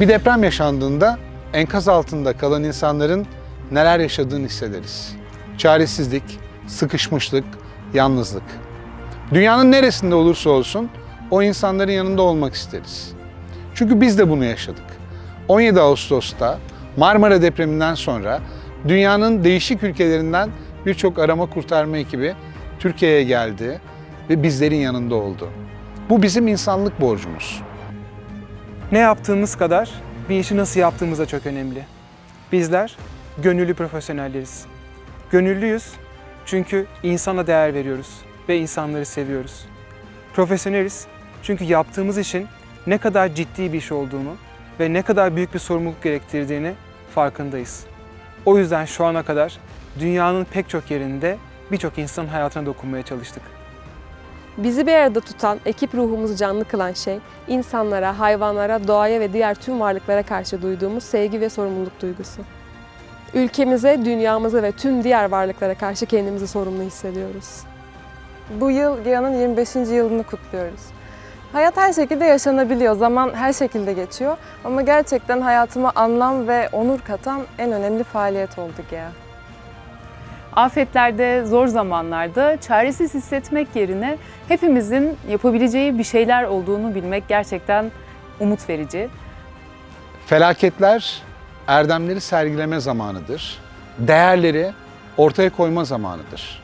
Bir deprem yaşandığında enkaz altında kalan insanların neler yaşadığını hissederiz. Çaresizlik, sıkışmışlık, yalnızlık. Dünyanın neresinde olursa olsun o insanların yanında olmak isteriz. Çünkü biz de bunu yaşadık. 17 Ağustos'ta Marmara depreminden sonra dünyanın değişik ülkelerinden birçok arama kurtarma ekibi Türkiye'ye geldi ve bizlerin yanında oldu. Bu bizim insanlık borcumuz. Ne yaptığımız kadar bir işi nasıl yaptığımız da çok önemli. Bizler gönüllü profesyonelleriz. Gönüllüyüz çünkü insana değer veriyoruz ve insanları seviyoruz. Profesyoneliz çünkü yaptığımız işin ne kadar ciddi bir iş olduğunu ve ne kadar büyük bir sorumluluk gerektirdiğini farkındayız. O yüzden şu ana kadar dünyanın pek çok yerinde birçok insanın hayatına dokunmaya çalıştık. Bizi bir arada tutan, ekip ruhumuzu canlı kılan şey, insanlara, hayvanlara, doğaya ve diğer tüm varlıklara karşı duyduğumuz sevgi ve sorumluluk duygusu. Ülkemize, dünyamıza ve tüm diğer varlıklara karşı kendimizi sorumlu hissediyoruz. Bu yıl GEA'nın 25. yılını kutluyoruz. Hayat her şekilde yaşanabiliyor, zaman her şekilde geçiyor ama gerçekten hayatıma anlam ve onur katan en önemli faaliyet oldu GEA. Afetlerde, zor zamanlarda çaresiz hissetmek yerine hepimizin yapabileceği bir şeyler olduğunu bilmek gerçekten umut verici. Felaketler erdemleri sergileme zamanıdır. Değerleri ortaya koyma zamanıdır.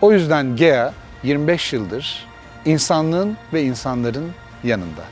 O yüzden GEA 25 yıldır insanlığın ve insanların yanında.